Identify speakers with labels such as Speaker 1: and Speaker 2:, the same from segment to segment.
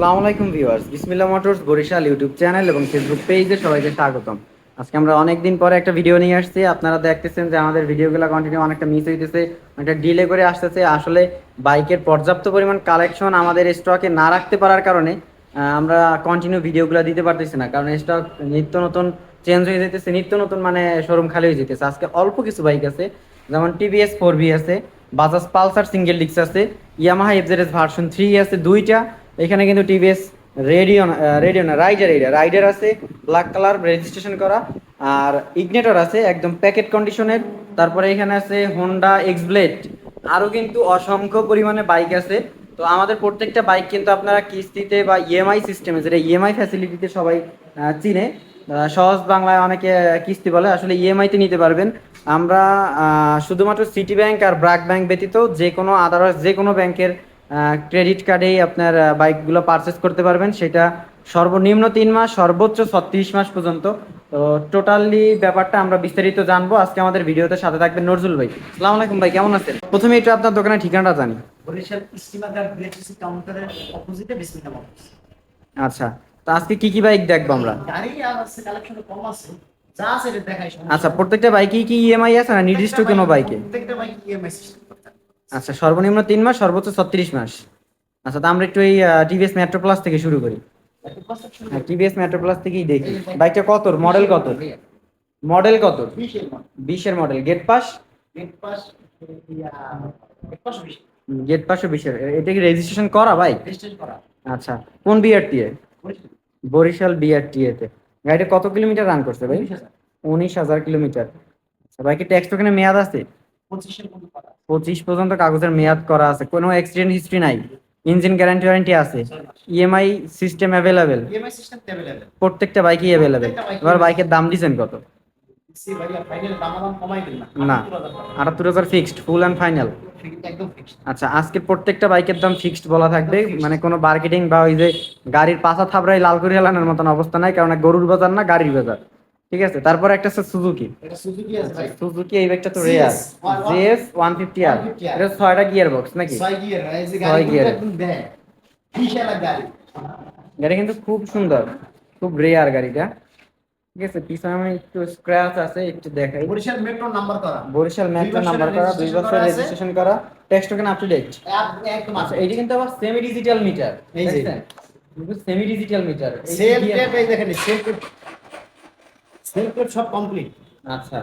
Speaker 1: আসসালামু আলাইকুম viewers, Bismillah motors Barishal YouTube channel এবং ফেসবুক পেজে সবাইকে স্বাগতম। আজকে আমরা অনেক দিন পরে একটা ভিডিও নিয়ে আসছি। আপনারা দেখতেছেন যে আমাদের ভিডিওগুলো কন্টিনিউ অনেকটা মিস হইতেছে, অনেকটা ডিলে করে আসতেছে। আসলে বাইকের পর্যাপ্ত পরিমাণ কালেকশন আমাদের স্টকে না রাখতে পারার কারণে আমরা কন্টিনিউ ভিডিওগুলো দিতে পারতেছি না। কারণ স্টক নিত্য নতুন চেঞ্জ হয়ে যেতেছে নিত্য নতুন মানে শোরুম খালি হয়ে যেতেছে আজকে অল্প কিছু বাইক আছে, যেমন টিভিএস ফোর বি আছে বাজাজ পালসার সিঙ্গেল ডিক্স আছে ইয়ামাহা এফজেডএস ভার্সন থ্রি আছে, দুইটা। এখানে কিন্তু টিভিএস রেডিও রেডিও না রাইডার এটা রাইডার আছে ব্ল্যাক কালার রেজিস্ট্রেশন করা, আর ইগনেটর আছে, একদম প্যাকেট কন্ডিশনের তারপরে এখানে আছে হোন্ডা এক্স ব্লেড আরও কিন্তু অসংখ্য পরিমাণে বাইক আছে। তো আমাদের প্রত্যেকটা বাইক কিন্তু আপনারা কিস্তিতে বা ইএমআই সিস্টেমে যেটা ইএমআই ফ্যাসিলিটিতে সবাই চিনে সহজ বাংলায় অনেকে কিস্তি বলে, আসলে ইএমআইতে নিতে পারবেন। আমরা শুধুমাত্র সিটি ব্যাংক আর ব্র্যাক ব্যাংক ব্যতীত যে কোনো আদারওয়াইজ যে কোনো ব্যাংকের ক্রেডিট কার্ডেই আপনার বাইকগুলো পারচেস করতে পারবেন। সেটা সর্বনিম্ন তিন মাস সর্বোচ্চ ছত্রিশ মাস পর্যন্ত। তো টোটালি ব্যাপারটা আমরা বিস্তারিত জানব। আজকে আমাদের ভিডিওতে সাথে থাকবেন নজরুল ভাই। সালাম আলাইকুম ভাই কেমন আছেন? প্রথমে একটু আপনার দোকানের ঠিকানাটা জানি।
Speaker 2: বরিশাল স্টিমার গার্ড কাউন্টারের অপোজিটে বিসমিল্লাহ
Speaker 1: আচ্ছা তো আজকে কি কি বাইক দেখব আমরা?
Speaker 2: গাড়ি আছে কালেকশন কম আছে। যা আছে দেখাই
Speaker 1: আচ্ছা প্রত্যেকটা বাইকেই কি ইএমআই আছে না নির্দিষ্ট কোনো বাইকে
Speaker 2: প্রত্যেকটা বাইক ইএমআই সিস্টেম।
Speaker 1: আচ্ছা সর্বনিম্ন তিন মাস সর্বোচ্চ ছত্রিশ মাস। আচ্ছা তো আমরা একটু এই টিভিএস মেট্রো প্লাস থেকে শুরু করি। হ্যাঁ টিভিএস মেট্রো প্লাস থেকেই দেখি। বাইকটা কত? মডেল কত? মডেল কত?
Speaker 2: বিশের
Speaker 1: model. Gate pass
Speaker 2: gate pass
Speaker 1: বিশের। এটা কি রেজিস্ট্রেশন করা ভাই আচ্ছা কোন বিআরটি এ
Speaker 2: বরিশাল
Speaker 1: বিআরটি এতে গাড়িটা কত কিলোমিটার রান করছে ভাই? উনিশ হাজার। কিলোমিটার। আচ্ছা বাইকের ট্যাক্স টোকেনে মেয়াদ আছে?
Speaker 2: পঁচিশের মতো
Speaker 1: পঁচিশ পর্যন্ত কাগজের মেয়াদ করা আছে। কোনো অ্যাক্সিডেন্ট হিস্ট্রি নাই। ইঞ্জিন গ্যারান্টি ওয়ারেন্টি আছে। EMI system available
Speaker 2: EMI system available
Speaker 1: প্রত্যেকটা বাইকই অ্যাভেলেবেল এবার বাইকের দাম দিচ্ছেন কত?
Speaker 2: না
Speaker 1: না।
Speaker 2: 78,000
Speaker 1: আটাত্তর হাজার ফিক্সড ফুল অ্যান্ড ফাইনাল আচ্ছা আজকে প্রত্যেকটা বাইকের দাম ফিক্সড বলা থাকবে। মানে কোনো মার্কেটিং বা ওই যে গাড়ির পাশা থাবড়াই লাল করে হেলানোর মতন অবস্থা নাই কারণ গরুর বাজার না গাড়ির বাজার। ঠিক আছে? তারপর একটা আছে সুজুকি
Speaker 2: এটা সুজুকি আছে ভাই।
Speaker 1: সুজুকি এই বাইকটা তো রেয়ার জিএস ওয়ান আর এটা ছয়টা গিয়ার বক্স নাকি?
Speaker 2: ছয় গিয়ার এই যে গাড়ি। একদম দেয় বিশাল গাড়ি।
Speaker 1: গাড়ি কিন্তু খুব সুন্দর। খুব রেয়ার গাড়িটা। ঠিক আছে? পিছনে একটু স্ক্র্যাচ আছে একটু দেখাই।
Speaker 2: বরিশাল মেট্রো নাম্বার করা।
Speaker 1: বরিশাল মেট্রো নাম্বার করা দুই বছর রেজিস্ট্রেশন করা। Tax token up to date
Speaker 2: এক- একদম
Speaker 1: আচ্ছা এইটা কিন্তু আবার সেমি ডিজিটাল মিটার
Speaker 2: এই যে।
Speaker 1: সেমি ডিজিটাল মিটার
Speaker 2: সেল টেপ এই দেখেন সেল টেপ সেল টেপ সব কমপ্লিট
Speaker 1: আচ্ছা।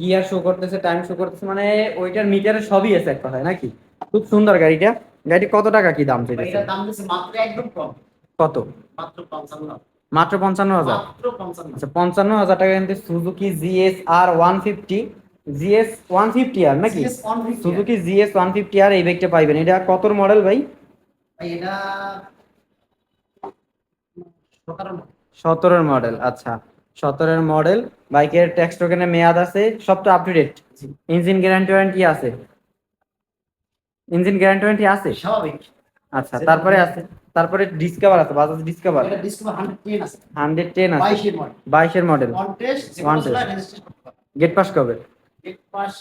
Speaker 1: গিয়ার শো করতেছে টাইম শো করতেছে মানে ওইটার মিটারে সবই আছে এক কথায় নাকি? খুব সুন্দর গাড়িটা। গাড়ি কত টাকা কি দাম চাইতেছে?
Speaker 2: এটার দাম দিচ্ছে মাত্র একদম কম।
Speaker 1: কত?
Speaker 2: মাত্র পঞ্চান্ন
Speaker 1: মাত্র পঞ্চান্ন হাজার?
Speaker 2: মাত্র পঞ্চান্ন
Speaker 1: আচ্ছা পঞ্চান্ন হাজার টাকা কিন্তু Suzuki GS R one fifty GS one fifty R নাকি? Suzuki GS one fifty R এই বাইকটা পাইবেন। এটা কতর মডেল ভাই?
Speaker 2: ভাই, এটা সতেরো না।
Speaker 1: সতেরোর মডেল আচ্ছা। সতেরোর মডেল বাইকের ট্যাক্স টোকেনের মেয়াদ আছে সবটা up to date engine guarantee warranty আছে। ইঞ্জিন গ্যারান্টি ওয়ারেন্টি আছে?
Speaker 2: স্বাভাবিক।
Speaker 1: আচ্ছা তারপরে আছে তারপরে ডিসকভার আছে বাজাজ ডিসকাভার
Speaker 2: হান্ড্রেড টেন আছে। বাইশের model one test
Speaker 1: gate pass কবে?
Speaker 2: গেট পাস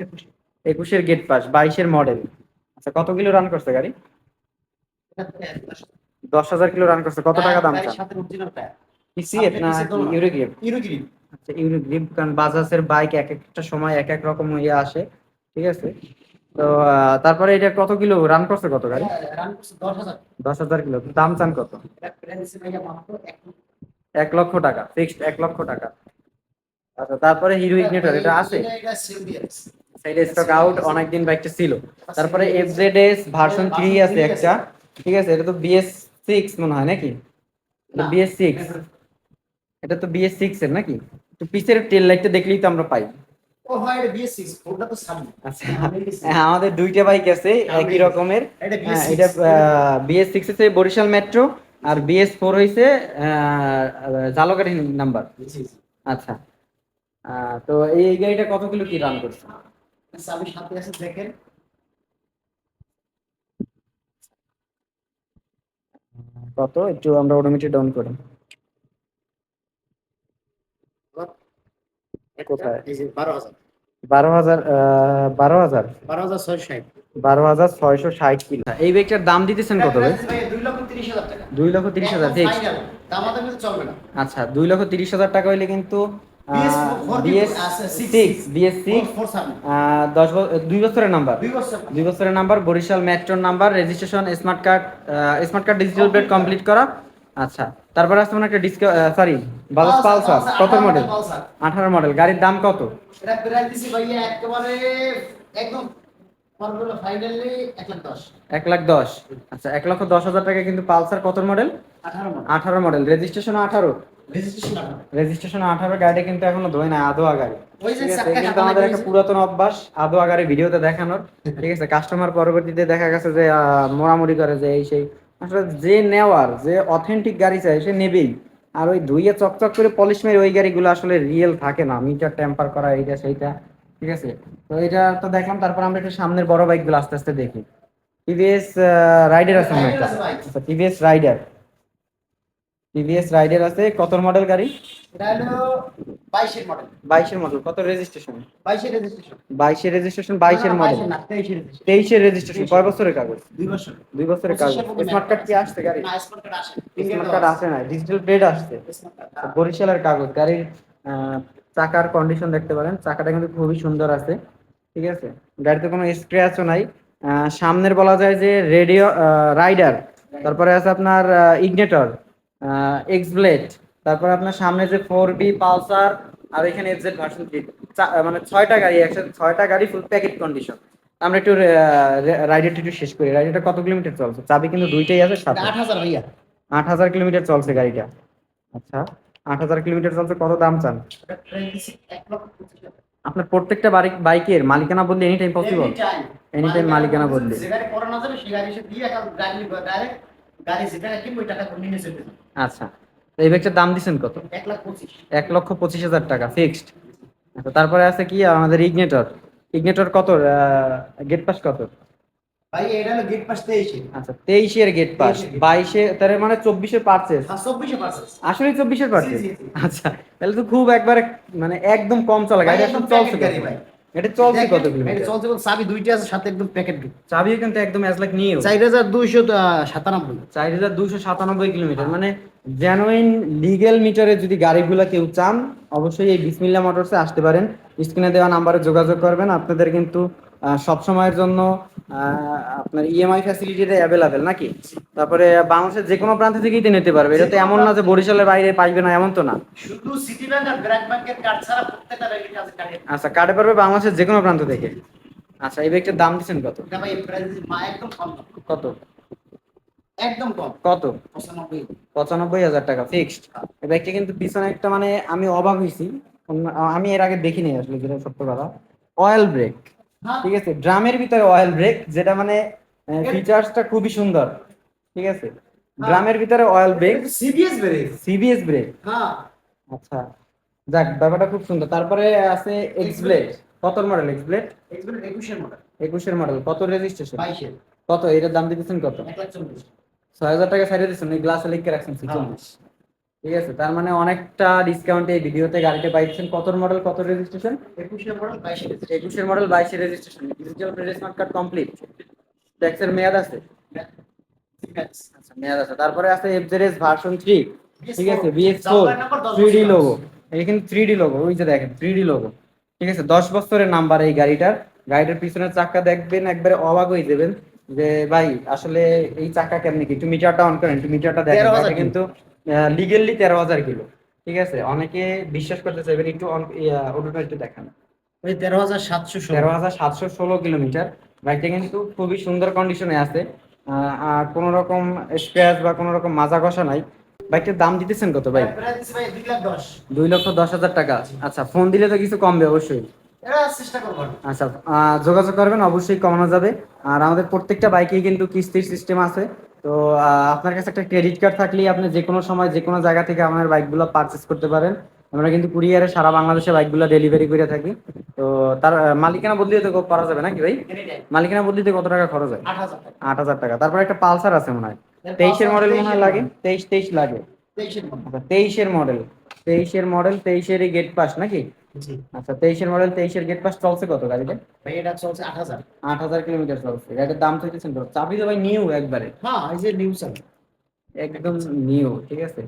Speaker 2: একুশে।
Speaker 1: একুশের গেট পাস বাইশের মডেল আচ্ছা কত কিলো রান করছে গাড়ি?
Speaker 2: তো দশ
Speaker 1: হাজার কিলো রান করছে কত টাকা দাম পিসিএফ না
Speaker 2: সামনে
Speaker 1: ইউরোগ্রিপ আচ্ছা ইউরোগ্রিপ কারণ বাজাজের বাইক এক একটা সময় এক এক রকম ইয়ে আসে ঠিক আছে? তো তারপরে এটা কত কিলো? রান করছে কত গাড়ি?
Speaker 2: দশ হাজার।
Speaker 1: কিলো। দাম চান কত?
Speaker 2: এক লক্ষ।
Speaker 1: টাকা ফিক্সড এক লক্ষ টাকা। আচ্ছা তারপরে হিরো ইগনিটর এটা আছে। সাইডে স্টক আউট অনেকদিন বাইকটা ছিল। তারপরে এফজেডএস ভার্সন থ্রি আছে একটা ঠিক আছে? এটা তো বিএস সিক্স মনে হয় নাকি। বিএস সিক্স এটা তো বিএস সিক্স এর নাকি? তো পিছের টেল লাইটটা দেখলেই তো আমরা পাই।
Speaker 2: ও হয় এটা BS6 ওটা তো সামনে।
Speaker 1: আচ্ছা হ্যাঁ, আমাদের দুইটা বাইক আছে একই রকমের।
Speaker 2: এটা
Speaker 1: এটা বিএস সিক্স হচ্ছে বরিশাল মেট্রো আর বিএস ফোর হয়েছে জালকাঠি নাম্বার। আচ্ছা তো এই গাড়িটা কত কিলো কি রান করছে?
Speaker 2: আমি সাথে আছে দেখেন।
Speaker 1: কত? একটু আমরা ওডোমিটার ডাউন করি। কোথায়?
Speaker 2: বারো হাজার।
Speaker 1: বারো হাজার বারো হাজার?
Speaker 2: বারো ষাট।
Speaker 1: বারো হাজার ছয়শো ষাট কিলো। এই বাইকটার দাম দিতেছেন কত ভাই?
Speaker 2: দুই লক্ষ তিরিশ হাজার
Speaker 1: ফিক্স আচ্ছা লক্ষ তিরিশ হাজার টাকা হইলে কিন্তু বছরের নাম্বার।
Speaker 2: দুই
Speaker 1: দুই বছরের নাম্বার বরিশাল মেট্রোর number registration smart card smart card digital plate complete করা। আচ্ছা তারপরে মানে একটা ডিসকা সরি বাজাজ পালসার কত মডেল
Speaker 2: পালসার
Speaker 1: আঠারো মডেল গাড়ির দাম কত?
Speaker 2: এটা দিছি ভাইয়া একেবারে একদম এক লাখ দশ।
Speaker 1: আচ্ছা এক লক্ষ দশ হাজার টাকা কিন্তু পালসার কত মডেল
Speaker 2: আঠারো মডেল
Speaker 1: রেজিস্ট্রেশন আঠারো।
Speaker 2: রেজিস্ট্রেশন আঠারো।
Speaker 1: গাড়িটা কিন্তু এখনও ধোয় না আদোয়া গাড়ি।
Speaker 2: ওই যে
Speaker 1: ঠিক আছে
Speaker 2: চাক্কা
Speaker 1: কিন্তু আমাদের একটা পুরাতন অভ্যাস আদোয়া গাড়ি ভিডিওতে দেখানোর। ঠিক আছে কাস্টমার পরবর্তীতে দেখা গেছে যে মোড়ামুড়ি করে যে এই সেই আসলে যে নেওয়ার যে অথেন্টিক গাড়ি চাই সে নেবেই। আর ওই ধুইয়ে চকচক করে পলিশ মেরে ওই গাড়িগুলো আসলে রিয়েল থাকে না। মিটার টেম্পার করা এইটা সেইটা ঠিক আছে? তো এটা তো দেখলাম তারপর আমরা একটু সামনের বড় বাইকগুলো আস্তে আস্তে দেখি। টিভিএস রাইডার আছে টিভিএস রাইডার টিভিএস রাইডার আছে কত মডেল গাড়ি?
Speaker 2: এটা হলো বাইশের মডেল
Speaker 1: কত রেজিস্ট্রেশন
Speaker 2: রেজিস্ট্রেশন
Speaker 1: মডেল
Speaker 2: রেজিস্ট্রেশন
Speaker 1: কয় বছরের কাগজ?
Speaker 2: দুই বছর।
Speaker 1: বছরের কাগজ। স্মার্ট কার্ড কি আসছে গাড়ি?
Speaker 2: না স্মার্ট কার্ড আসে
Speaker 1: স্মার্ট কার্ড আসে না ডিজিটাল প্লেট আসছে। বরিশালের কাগজ গাড়ির চাকার কন্ডিশন দেখতে পারেন। চাকাটা কিন্তু খুবই সুন্দর আছে ঠিক আছে? গাড়িতে কোনো স্ক্র্যাচও নাই। সামনের বলা যায় যে রেডিও রাইডার তারপরে আছে আপনার ইগনেটর এক্স ব্লেড তারপরে আপনার সামনে যে ফোর বি পালসার আর এখানে এফজেড ভার্সন থ্রি মানে ছয়টা গাড়ি একসাথে ছয়টা গাড়ি ফুল প্যাকেট কন্ডিশন আমরা একটু রাইডারটা একটু শেষ করি। রাইডারটা কত কিলোমিটার চলছে? চাবি কিন্তু দুইটাই আছে সাথে
Speaker 2: আট হাজার ভাইয়া।
Speaker 1: আট হাজার কিলোমিটার চলছে গাড়িটা। আচ্ছা আট হাজার কিলোমিটার চলছে কত দাম চান? আপনার প্রত্যেকটা বাড়ি- বাইকের মালিকানা বদলে any time possible
Speaker 2: Anytime.
Speaker 1: Anytime মালিকানা বদলে।
Speaker 2: গাড়ি কিনবো ওই টাকা নিয়ে
Speaker 1: আচ্ছা। এই ব্যাগটার দাম দিচ্ছেন কত?
Speaker 2: এক লাখ পঁচিশ।
Speaker 1: এক লক্ষ পঁচিশ হাজার টাকা ফিক্সড আচ্ছা তারপরে আছে কি আমাদের ইগনেটর ইগনেটর কত? গেট পাস কত?
Speaker 2: ভাই এটা হলো গেট পাস তেইশে।
Speaker 1: আচ্ছা তেইশের গেট পাস
Speaker 2: 23 এর gate pass।
Speaker 1: বাইশে তার মানে চব্বিশের পারচেস
Speaker 2: চব্বিশে পার্সেস
Speaker 1: আসলে চব্বিশের। আচ্ছা তাহলে তো খুব একবারে মানে একদম কম চলে গাড়ি এখন চলছে।
Speaker 2: গাড়ি ভাই।
Speaker 1: এটা চলছে কত
Speaker 2: এটা চলছে চাবি দুইটা আছে সাথে একদম প্যাকেট
Speaker 1: চাবিও কিন্তু একদম অ্যাজ লাইক কিলোমিটার মানে জেনুইন মিটারে যদি গাড়িগুলো কেউ চান অবশ্যই এই বিসমিল্লা মোটরসে আসতে পারেন। স্ক্রিনে দেওয়া নাম্বারে যোগাযোগ করবেন। আপনাদের কিন্তু সব সময়ের জন্য আপনার ইএমআই ফ্যাসিলিটিটা অ্যাভেলেবেল নাকি? তারপরে বাংলাদেশের যে কোনো প্রান্ত থেকেই তো নিতে পারবে। এটা তো এমন না যে বরিশালের বাইরে পাইবে না এমন তো না।
Speaker 2: শুধু সিটি ব্যাংক আর ব্র্যাক ব্যাংকের কার্ড ছাড়া প্রত্যেকটা ব্যাংকের কাছে কার্ড
Speaker 1: আচ্ছা কাটে পারবে বাংলাদেশের যে কোনো প্রান্ত থেকে। আচ্ছা এই ব্যাগটার দাম দিচ্ছেন কত?
Speaker 2: এটা ভাই প্রাইস মা একদম কম
Speaker 1: কত?
Speaker 2: একদম কম।
Speaker 1: কত?
Speaker 2: পঁচানব্বই।
Speaker 1: পঁচানব্বই হাজার টাকা ফিক্সড এই ব্যাগটা কিন্তু পিছনে একটা মানে আমি অবাক হয়েছি। আমি এর আগে দেখিনি আসলে যেটা সত্য কথা। অয়েল ব্রেক ঠিক আছে ড্রামের ভিতরে অয়েল ব্রেক যেটা মানে ফিচার্সটা খুবই সুন্দর ঠিক আছে? ড্রামের ভিতরে oil brake
Speaker 2: CBS brake
Speaker 1: CBS brake
Speaker 2: হ্যাঁ।
Speaker 1: আচ্ছা যাক ব্যাপারটা খুব সুন্দর। তারপরে আছে এক্স ব্লেড কত মডেল এক্স ব্লেড
Speaker 2: এক্সপ্রেস একুশের মডেল
Speaker 1: একুশের মডেল কত রেজিস্ট্রেশন
Speaker 2: বাইশের।
Speaker 1: কত? এটার দাম দিতেছেন কত?
Speaker 2: এক লাখ চল্লিশ।
Speaker 1: ছয় হাজার টাকা সাইডে দিচ্ছেন ওই গ্লাসে লিখে রাখছেন ছিচল্লিশ। ঠিক আছে তার মানে অনেকটা ডিসকাউন্ট এই ভিডিওতে গাড়িতে পাইছেন কত মডেল কত রেজিস্ট্রেশন
Speaker 2: একুশের মডেল বাইশের
Speaker 1: একুশের মডেল বাইশের registration digital plate smart card complete ট্যাক্সের মেয়াদ আছে? আচ্ছা মেয়াদ আছে। তারপরে আছে এফজেডএস ভার্সন থ্রি ঠিক আছে BS four three D logo কিন্তু থ্রি ডি লোগো ওই যে দেখেন থ্রি ডি লোগো ঠিক আছে দশ বছরের নাম্বার এই গাড়িটার। গাড়িটার পিছনের চাকা দেখবেন একবারে অবাক হয়ে যাবেন যে ভাই আসলে এই চাকা কেমনি কি? একটু মিটারটা অন করেন একটু মিটারটা দেখেন। কিন্তু লিগেলি তেরো হাজার কিলো। ঠিক আছে? অনেকে বিশ্বাস করতে চাইবেন একটু অন একটু দেখান।
Speaker 2: ওই তেরো হাজার সাতশো
Speaker 1: তেরো হাজার সাতশো ষোলো কিলোমিটার। বাইকটা কিন্তু খুবই সুন্দর কন্ডিশনে আছে। আর কোনো রকম স্ক্র্যাচ বা কোনো রকম মাজা ঘষা নাই। বাইকটার দাম দিতেছেন কত ভাই?
Speaker 2: দুই
Speaker 1: লক্ষ দশ হাজার টাকা। আচ্ছা ফোন দিলে তো কিছু কমবে অবশ্যই। আচ্ছা যোগাযোগ করবেন অবশ্যই কমানো যাবে। আর আমাদের প্রত্যেকটা বাইকেই কিন্তু কিস্তির সিস্টেম আছে। তো আপনার কাছে একটা ক্রেডিট কার্ড থাকলেই আপনি যে কোনো সময় যে কোনো জায়গা থেকে আমাদের বাইকগুলো পারচেস করতে পারেন। আমরা কিন্তু কুরিয়ারে সারা বাংলাদেশে বাইকগুলো ডেলিভারি করে থাকি। তো তার মালিকানা বদলিয়ে তো করা যাবে নাকি ভাই? মালিকানা বদলিতে কত টাকা খরচ হয়?
Speaker 2: আট হাজার টাকা।
Speaker 1: তারপরে একটা পালসার আছে মনে হয়। তেইশের মডেল মনে হয় লাগে? তেইশ তেইশ লাগে।
Speaker 2: তেইশের মডেল
Speaker 1: তেইশের মডেল তেইশের মডেল তেইশেরই গেট পাস নাকি?
Speaker 2: জি।
Speaker 1: আচ্ছা তেইশের মডেল তেইশের গেট পাস চলছে কত গাড়িতে?
Speaker 2: ভাই এটা চলছে আট হাজার।
Speaker 1: আট হাজার কিলোমিটার চলছে। গাড়ির দাম চাইতেছেন তো? চাবি তো ভাই নিউ একবারে।
Speaker 2: হ্যাঁ এই যে নিউজ আছে
Speaker 1: একদম নিউ ঠিক আছে।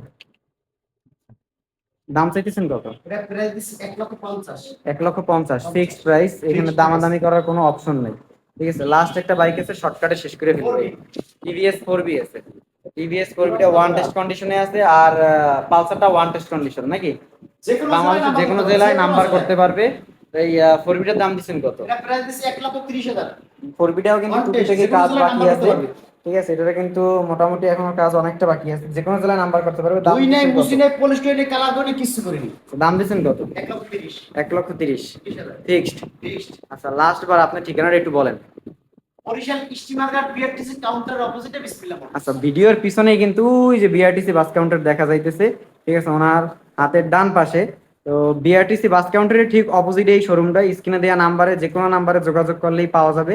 Speaker 1: দাম চাইতেছেন কত?
Speaker 2: এটা প্রাইস দিচ্ছি এক লক্ষ পঞ্চাশ।
Speaker 1: ফিক্সড প্রাইস এখানে দামাদামি করার কোনো অপশন নেই। ঠিক আছে লাস্ট একটা বাইক আছে শর্টকাটে শেষ করে ফেলব। টিভিএস ফোর বি আছে। টিভিএস ফোর বিটা ওয়ান টেস্ট কন্ডিশনে আছে আর পালসারটা ওয়ান টেস্ট কন্ডিশন নাকি? বাংলাদেশের যে কোনো জেলায় নাম্বার করতে পারবে। এই ফোর বিটার দাম দিচ্ছেন কত?
Speaker 2: এটা প্রাইস দিচ্ছি এক লক্ষ তিরিশ হাজার।
Speaker 1: ফোর বিটাও কিন্তু থেকে কাজ বাকি আছে। ঠিক আছে এটা কিন্তু মোটামুটি এখনও কাজ অনেকটা বাকি আছে। যে কোনো জেলায় নাম্বার করতে পারবে
Speaker 2: দুই নাই? মুসি নাই পলিশ করে কিছু করিনি।
Speaker 1: দাম দিচ্ছেন কত?
Speaker 2: এক লক্ষ তিরিশ।
Speaker 1: এক লক্ষ তিরিশ।
Speaker 2: তিরিশ
Speaker 1: ফিক্সড আচ্ছা লাস্ট বার আপনার ঠিকানাটা একটু বলেন।
Speaker 2: Barishal steamer ghat BRTC counter অপোজিটে বিসমিল্লাহ
Speaker 1: আচ্ছা ভিডিওর পিছনেই কিন্তু ওই যে বিআরটিসি বাস কাউন্টার দেখা যাইতেছে। ঠিক আছে ওনার হাতের ডান পাশে। তো বিআরটিসি বাস কাউন্টারের ঠিক অপোজিটে এই শোরুমটা স্ক্রিনে দেওয়া নাম্বারে যে কোনো নাম্বারে যোগাযোগ করলেই পাওয়া যাবে।